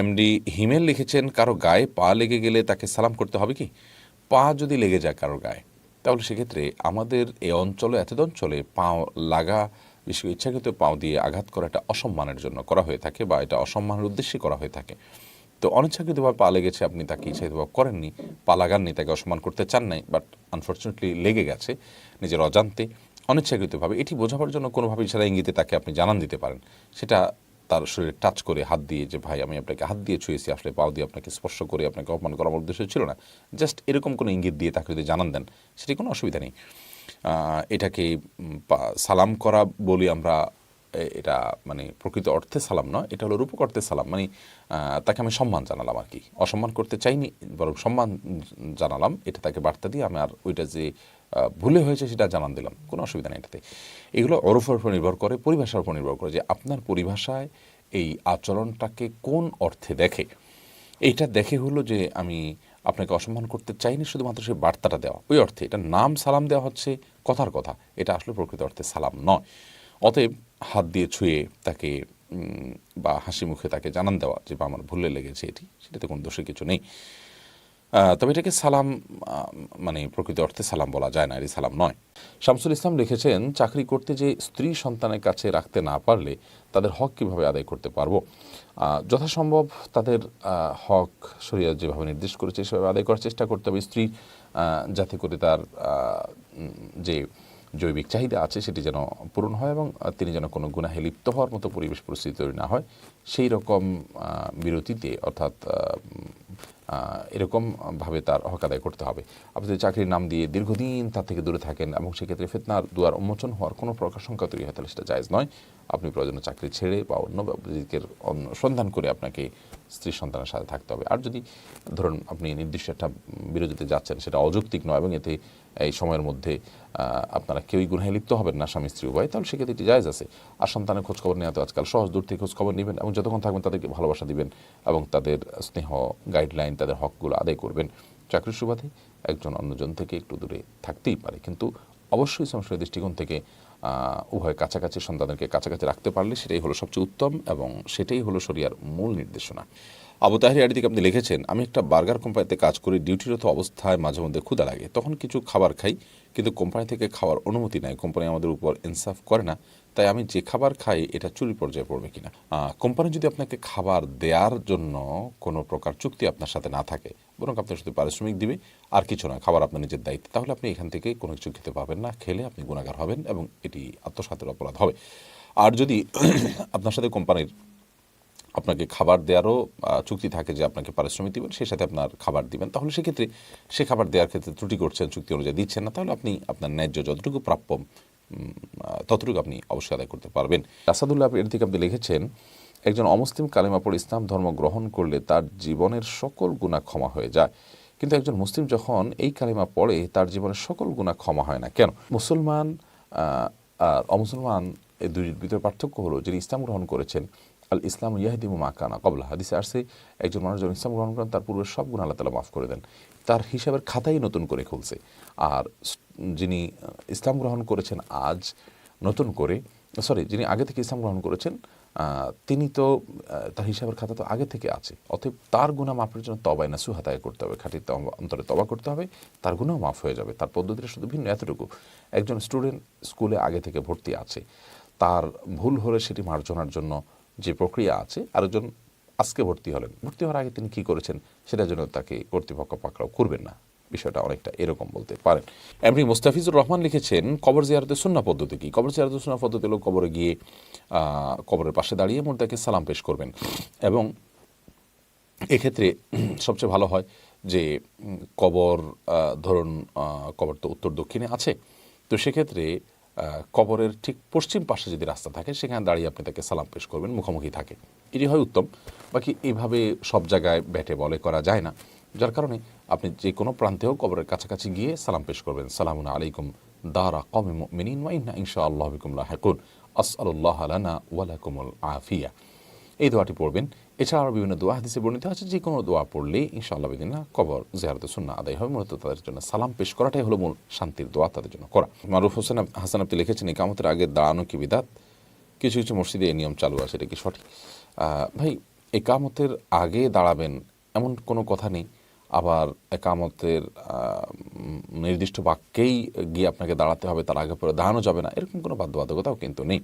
MD হিমেল লিখেছেন, কারও গায়ে পা লেগে গেলে তাকে সালাম করতে হবে কি? পা যদি লেগে যায় কারোর গায়ে, তাহলে সেক্ষেত্রে আমাদের এই অঞ্চলে এত অঞ্চলে পা লাগা, বিশেষ করে ইচ্ছাকৃত পাও দিয়ে আঘাত করা এটা অসম্মানের জন্য করা হয়ে থাকে বা এটা অসম্মানের উদ্দেশ্যে করা হয়ে থাকে। তো অনিচ্ছাকৃতভাবে পা লেগেছে, আপনি তাকে ইচ্ছাকৃতভাবে করেননি, পা লাগাননি, তাকে অসম্মান করতে চান নাই বাট আনফর্চুনেটলি লেগে গেছে নিজের অজান্তে। অনিচ্ছাকৃতভাবে এটি বোঝাবার জন্য কোনোভাবে ইশারা ইঙ্গিতে তাকে আপনি জানান দিতে পারেন। সেটা তার শরীরে টাচ করে হাত দিয়ে যে, ভাই, আমি আপনাকে হাত দিয়ে ছুঁয়েছি, আসলে পাও দিয়ে আপনাকে স্পর্শ করে আপনাকে অপমান করার উদ্দেশ্য ছিল না। জাস্ট এরকম কোনো ইঙ্গিত দিয়ে তাকে যদি জানান দেন, সেটি কোনো অসুবিধা নেই। এটাকে সালাম করা বলি আমরা এটা মানে প্রকৃত অর্থে সালাম নয়, এটা হলো রূপক অর্থে সালাম। মানে তাকে আমি সম্মান জানালাম আর কি। অসম্মান করতে চাইনি, বরং সম্মান জানালাম, এটা তাকে বার্তা দিয়ে আমি আর ওইটা যে ভুলে হয়েছে সেটা জানান দিলাম। কোনো অসুবিধা নেই এটাতে। এগুলো অরফের উপর নির্ভর করে, পরিভাষার উপর নির্ভর করে যে আপনার পরিভাষায় এই আচরণটাকে কোন অর্থে দেখে। এইটা দেখে হলো যে আমি আপনাকে অসম্মান করতে চাইনি, শুধুমাত্র সেই বার্তাটা দেওয়া। ওই অর্থে এটা নাম সালাম দেওয়া হচ্ছে কথার কথা। এটা আসলে প্রকৃত অর্থে সালাম নয়। অতএব হাত দিয়ে ছুঁয়ে তাকে বা হাসি মুখে তাকে জানান দেওয়া যে, বা আমার ভুলে লেগেছে এটি, সেটাতে কোনো দোষের কিছু নেই। তবে এটাকে সালাম মানে প্রকৃত অর্থে সালাম বলা যায় না, এটি সালাম নয়। শামসুল ইসলাম লিখেছেন, চাকরি করতে যে স্ত্রী সন্তানের কাছে রাখতে না পারলে তাদের হক কীভাবে আদায় করতে পারব? যথাসম্ভব তাদের হক শরিয়া যেভাবে নির্দেশ করেছে সেভাবে আদায় করার চেষ্টা করতে হবে। স্ত্রী যাতে করে তার যে জৈবিক চাহিদা আছে সেটি যেন পূরণ হয় এবং তিনি যেন কোনো গুনাহে লিপ্ত হওয়ার মতো পরিবেশ পরিস্থিতি তৈরি না হয়, সেই রকম বিরতিতে অর্থাৎ এরকমভাবে তার হক আদায় করতে হবে। আপনি যদি চাকরির নাম দিয়ে দীর্ঘদিন তার থেকে দূরে থাকেন এবং সেক্ষেত্রে ফেতনার দুয়ার উন্মোচন হওয়ার কোনো প্রকার সংখ্যা তৈরি হয়, তাহলে সেটা জায়জ নয়। আপনি প্রয়োজনে চাকরি ছেড়ে বা অন্য দিকের সন্ধান করে আপনাকে স্ত্রী সন্তানের সাথে থাকতে হবে। আর যদি ধরুন আপনি নির্দিষ্ট একটা বিরতিতে যাচ্ছেন, সেটা অযৌক্তিক নয় এবং এতে এই সময়ের মধ্যে আপনারা কেউই গুনাহে লিপ্ত হবেন না স্বামী, স্ত্রী, উভয়, তাহলে সেক্ষেত্রে এটি জায়জ আছে। আর সন্তানের খোঁজখবর নেওয়া তো আজকাল সহজ, দূর থেকে খোঁজখবর নেবেন এবং যতক্ষণ থাকবেন তাদেরকে ভালোবাসা দিবেন এবং তাদের স্নেহ গাইডলাইন তাদের হকগুলো আদায় করবেন। চাকরির সুবাদে একজন অন্যজন থেকে একটু দূরে থাকতেই পারে। কিন্তু অবশ্যই সংসারের দৃষ্টিকোণ থেকে উভয় কাছাকাছি সন্তানদেরকে কাছাকাছি রাখতে পারলে সেটাই হলো সবচেয়ে উত্তম এবং সেটাই হলো শরিয়ার মূল নির্দেশনা। আবু তাহির থেকে আপনি লিখেছেন, আমি একটা বার্গার কোম্পানিতে কাজ করি, ডিউটিরত অবস্থায় মাঝে মধ্যে ক্ষুদা লাগে। তখন কিছু খাবার খাই, কিন্তু কোম্পানি থেকে খাওয়ার অনুমতি নাই। কোম্পানি আমাদের উপর ইনসাফ করে না, তাই আমি যে খাবার খাই, এটা চুরি পর্যায়ে পড়বে কিনা? কোম্পানি যদি আপনাকে খাবার দেওয়ার জন্য কোনো প্রকার চুক্তি আপনার সাথে না থাকে, বরং আপনার শুধু পারিশ্রমিক দিবে, আর কিছু না খাবার আপনার নিজের দায়িত্ব, তাহলে আপনি এখান থেকে কোনো কিছু খেতে পারবেন না, খেলে আপনি গুণাগার হবেন এবং এটি আত্মসাতের অপরাধ হবে। আর যদি আপনার সাথে কোম্পানির আপনাকে খাবার দেওয়ারও চুক্তি থাকে যে আপনাকে পারিশ্রমিক দিবেন, সেই সাথে আপনার খাবার দিবেন। তাহলে সেক্ষেত্রে সে খাবার দেওয়ার ক্ষেত্রে ত্রুটি করছেন, চুক্তি অনুযায়ী দিচ্ছেন না, তাহলে আপনি আপনার ন্যায্য যতটুকু প্রাপ্য ততটুকু আপনি অবশ্যই আদায় করতে পারবেন। আসাদুল্লাহ এর থেকে আপনি লিখেছেন, একজন অমুসলিম কালিমা পড়ে ইসলাম ধর্ম গ্রহণ করলে তার জীবনের সকল গুণা ক্ষমা হয়ে যায়। কিন্তু একজন মুসলিম যখন এই কালিমা পড়ে, তার জীবনের সকল গুণা ক্ষমা হয় না। কেন? মুসলমান আর অমুসলমান এই দুইটির ভিতরে পার্থক্য হলো, যিনি ইসলাম গ্রহণ করেছেন আল ইসলাম ইয়াহিদিমু মাকানা কবলা হাদিসে আসছে, একজন মানুষ যখন ইসলাম গ্রহণ করেন, তার পূর্বের সব গুণ আল্লাহ তালা মাফ করে দেন। তার হিসাবের খাতাই নতুন করে খুলছে। আর যিনি ইসলাম গ্রহণ করেছেন আজ, নতুন করে, সরি, যিনি আগে থেকে ইসলাম গ্রহণ করেছেন তিনি তো তার হিসাবের খাতা তো আগে থেকে আছে। অতএব তার গুণা মাফের জন্য তবাই না সুহাতায় করতে হবে। খাঁটি অন্তরে তবা করতে হবে। তার গুণাও মাফ হয়ে যাবে। তার পদ্ধতিটা শুধু ভিন্ন, এতটুকু। একজন স্টুডেন্ট স্কুলে আগে থেকে ভর্তি আছে। তার ভুল হলে সেটি মার্জনার জন্য যে প্রক্রিয়া আছে, আরেকজন আজকে ভর্তি হলেন। ভর্তি হওয়ার আগে তিনি কি করেছেন সেটার জন্য তাকে কর্তৃপক্ষ পাকড়াও করবেন না। বিষয়টা অনেকটা এরকম বলতে পারেন। এমনি মুস্তাফিজুর রহমান লিখেছেন, কবর জিয়ারতের সুন্না পদ্ধতি কি? কবর জিয়ারতের সুন্না পদ্ধতি হলো কবরে গিয়ে কবরের পাশে দাঁড়িয়ে মুর্দাকে সালাম পেশ করবেন। এবং এক্ষেত্রে সবচেয়ে ভালো হয় যে কবর ধরুন কবর তো উত্তর দক্ষিণে আছে। তো সেক্ষেত্রে কবরের ঠিক পশ্চিম পাশে যদি রাস্তা থাকে, সেখানে দাঁড়িয়ে আপনি তাকে সালাম পেশ করবেন, মুখোমুখি থাকে এটি হয় উত্তম। বাকি এইভাবে সব জায়গায় ব্যাটে বলে করা যায় না। যার কারণে আপনি যে কোনো প্রান্তেও কবরের কাছাকাছি গিয়ে সালাম পেশ করবেন। সালামুন আলাইকুম দারা কমে মিনিন ইনশা আল্লাহ বিকুম লাহেকুন। আসআলুল্লাহ আলানা ওয়ালাকুমুল আফিয়া। এই দোয়াটি পড়বেন। এছাড়াও বিভিন্ন দোয়া হাদিসে বর্ণিত আছে, যে কোনো দোয়া পড়লে ইনশাআল্লাহ বিদিনা কবর, জিয়ারত সুন্না আদায় হবে, মূলত তাদের জন্য সালাম পেশ করাটাই হলো মূল শান্তির দোয়া তাদের জন্য করা। মারুফ হোসেন হাসান আপনি লিখেছেন ইকামতের আগে দাঁড়ানো কি বিদাত? কিছু কিছু মসজিদে এই নিয়ম চালু আছে, এটা কি সঠিক? ভাই, একামতের আগে দাঁড়াবেন এমন কোনো কথা নেই, আবার একামতের নির্দিষ্ট বাক্যেই গিয়ে আপনাকে দাঁড়াতে হবে, তার আগে পরে দাঁড়ানো যাবে না, এরকম কোনো বাধ্যবাধকতাও কিন্তু নেই।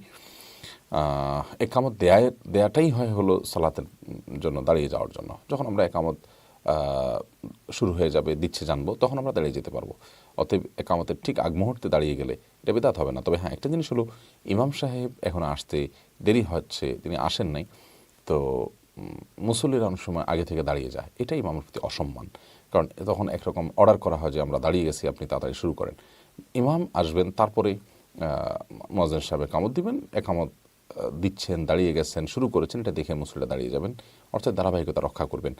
একামত দেয় দেয়াটাই হয় হলো সালাতের জন্য দাঁড়িয়ে যাওয়ার জন্য। যখন আমরা একামত শুরু হয়ে যাবে দিচ্ছে জানব তখন আমরা দাঁড়িয়ে যেতে পারব। অতএব একামতের ঠিক আগ মুহূর্তে দাঁড়িয়ে গেলে এটা বেদাত হবে না। তবে হ্যাঁ একটা জিনিস হলো ইমাম সাহেব এখন আসতে দেরি হচ্ছে তিনি আসেন নাই তো উম, মুসল্লিরা অনেক সময় আগে থেকে দাঁড়িয়ে যায়। এটাই ইমামের প্রতি অসম্মান। কারণ তখন একরকম অর্ডার করা হয় যে আমরা দাঁড়িয়ে গেছি আপনি তাড়াতাড়ি শুরু করেন। ইমাম আসবেন তারপরে মজান সাহেব একামত দিবেন, একামত দিচ্ছেন, দাঁড়িয়ে গেছেন, শুরু করেছেন, এটা দেখে মুসলিরা দাঁড়িয়ে যাবেন, অর্থাৎ ধারাবাহিকতা রক্ষা করবেন।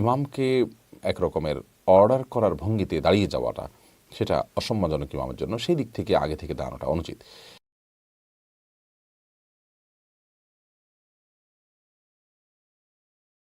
ইমামকে একরকমের অর্ডার করার ভঙ্গিতে দাঁড়িয়ে যাওয়াটা, সেটা অসম্মানজনক ইমামের জন্য, সেই দিক থেকে আগে থেকে দাঁড়ানোটা অনুচিত।